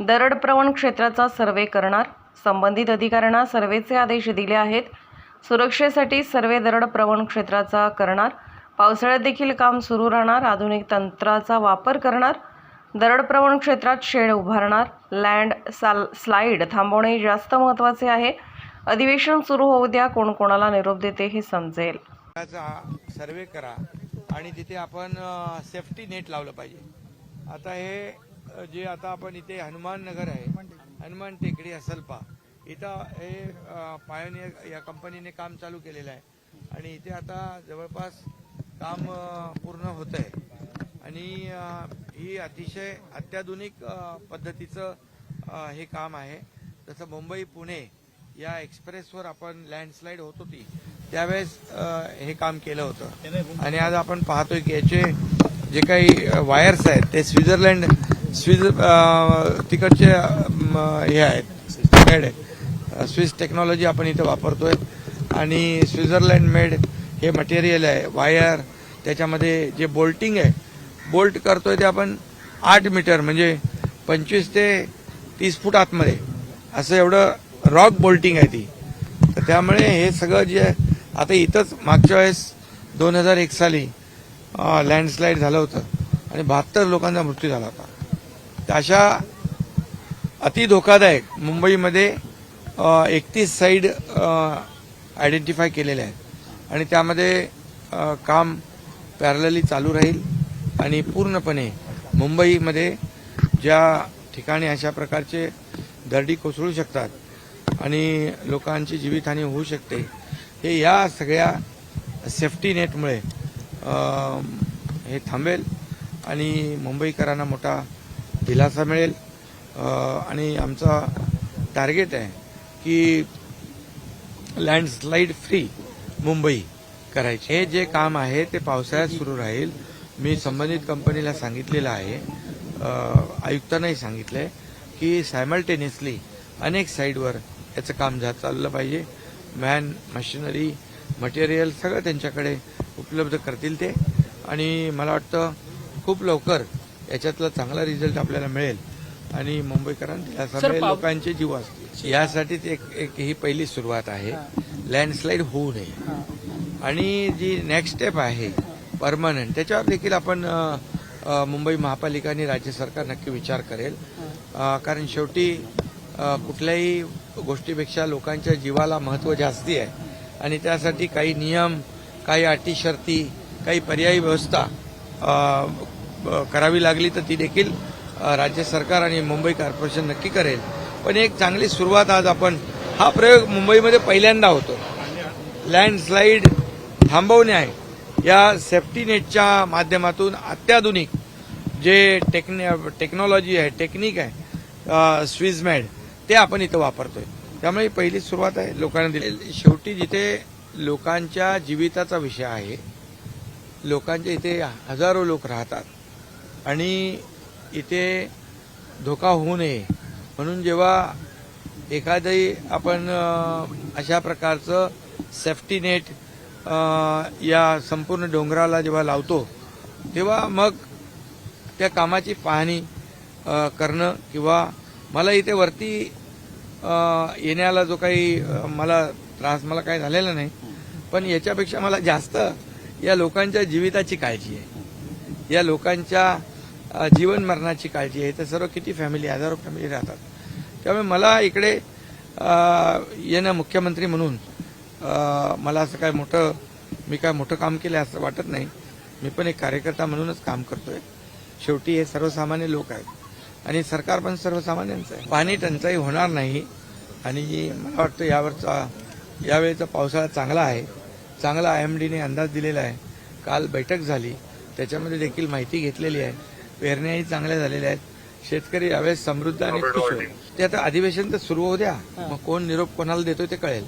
दरड क्षेत्राचा सर्वे करणार. संबंधित अधिकाऱ्यांना सर्वेचे आदेश दिले आहेत. सुरक्षेसाठी सर्वे दरड प्रवण क्षेत्राचा करणार. पावसाळ्यात देखील काम सुरू राहणार. आधुनिक तंत्राचा वापर करणार. दरडप्रवण क्षेत्रात शेड उभारणार. लँड साल स्लाईड थांबवणे जास्त महत्त्वाचे आहे. अधिवेशन सुरू होऊ द्या. कोण कोणाला निरोप देते हे समजेल. सर्वे करा आणि तिथे आपण सेफ्टी नेट लावलं पाहिजे. आता हे जे आता आपण इथे हनुमान नगर आहे हनुमान टेकडी असलपा. इथं हे पायोनियर या कंपनीने काम चालू केलेलं आहे. आणि इथे आता जवळपास काम पूर्ण होत आहे आणि ही अतिशय अत्याधुनिक पद्धतीचं हे काम आहे. जसं मुंबई पुणे या एक्सप्रेसवर आपण लँडस्लाईड होत होती. त्यावेळेस हे काम केलं होतं. आणि आज आपण पाहतोय की याचे जे काही वायर्स आहेत ते स्वित्झर्लंड स्विस तिकडचे हे आहेत मेड आहेत. स्विस टेक्नॉलॉजी आपण इथं वापरतोय. आणि स्वित्झर्लंड मेड हे मटेरियल आहे वायर त्याच्यामध्ये जे बोल्टिंग आहे बोल्ट करतोय ते आपण आठ मीटर म्हणजे पंचवीस ते तीस फूट आतमध्ये. असं एवढं रॉक बोल्टिंग आहे ती. तर त्यामुळे हे सगळं जे आता इथंच मागच्या वेळेस दोन हजार एक साली लँडस्लाईड झालं होतं. आणि बहात्तर लोकांचा मृत्यू झाला होता. अशा अति धोकादायक मुंबईमध्ये एकतीस साईड आयडेंटिफाय केलेल्या आहेत. आणि त्यामध्ये काम पॅरलली चालू राहील. आणि पूर्णपणे मुंबईमध्ये ज्या ठिकाणी अशा प्रकारचे दरडी कोसळू शकतात आणि लोकांची जीवितहानी होऊ शकते हे या सगळ्या सेफ्टी नेटमुळे हे थांबेल. आणि मुंबईकरांना मोठा दिलासा मिळेल. आणि आमचा टार्गेट आहे की लँडस्लाईड फ्री मुंबई करायची. हे जे काम आहे ते पावसाळ्यात सुरू राहील. मी संबंधित कंपनीला सांगितलेलं आहे. आयुक्तांनाही सांगितलं आहे की सायमल्टेनियसली अनेक साईडवर याचं काम जा चाललं पाहिजे. मॅन मशिनरी मटेरियल सगळं त्यांच्याकडे उपलब्ध करतील ते. आणि मला वाटतं खूप लवकर याच्यातला चांगला रिझल्ट आपल्याला मिळेल. आणि मुंबईकरांना मिळेल लोकांचे जीव असतील. यासाठी एक एक ही पहिली सुरुवात आहे. लँडस्लाईड होऊ नये. आणि जी नेक्स्ट स्टेप आहे परमनंट त्याच्यावर देखील आपण मुंबई महापालिका आणि राज्य सरकार नक्की विचार करेल. कारण शेवटी कुठल्याही गोष्टीपेक्षा लोकांच्या जीवाला महत्त्व जास्ती आहे. आणि त्यासाठी काही नियम काही अटी शर्ती काही पर्यायी व्यवस्था करावी लागली तर ती देखील राज्य सरकार आणि मुंबई कॉर्पोरेशन नक्की करेल. पण एक चांगली सुरुवात आज आपण हा प्रयोग मुंबईमध्ये पहिल्यांदा होतो. लँडस्लाईड थांबवणे आहे. या सेफ्टी नेटच्या माध्यमातून अत्याधुनिक जे टेक्नि टेक्नॉलॉजी आहे टेक्निक आहे स्विझमॅड ते आपण इथं वापरतोय. त्यामुळे ही पहिली सुरुवात आहे लोकांना दिली. शेवटी जिथे लोकांच्या जीविताचा विषय आहे लोकांच्या इथे हजारो लोक राहतात. आणि इथे धोका होऊ नये. म्हणून जेव्हा एखादी आपण अशा प्रकारचं सेफ्टी नेट या संपूर्ण डोंगराला जेव्हा लावतो तेव्हा मग त्या कामाची पाहणी करणं किंवा मला इथे वरती येण्याला जो काही मला त्रास मला काही झालेला नाही पण याच्यापेक्षा मला जास्त या लोकांच्या जीविताची काळजी आहे. या लोकांच्या जीवन मरणाची काळजी आहे. तर सर्व किती फॅमिली हजारो फॅमिली राहतात. त्यामुळे मला इकडे येणं मुख्यमंत्री म्हणून मला असं काय मोठं मी काय मोठं काम केलं असं वाटत नाही. मी पण एक कार्यकर्ता म्हणूनच काम करतोय. शेवटी हे सर्वसामान्य लोक आहेत. आणि सरकार पण सर्वसामान्यांचं आहे. पाणी टंचाई होणार नाही. आणि मला वाटतं यावरचा यावेळेचा पावसाळा चांगला आहे. चांगला आय एम डीने अंदाज दिलेला आहे. काल बैठक झाली. त्याच्यामध्ये देखील माहिती घेतलेली आहे. पेरण्याही चांगल्या झालेल्या आहेत. शेतकरी यावेळेस समृद्ध आणि खुश होईल. ते आता अधिवेशन तर सुरू होऊ द्या. मग कोण निरोप कोणाला देतोय ते कळेल.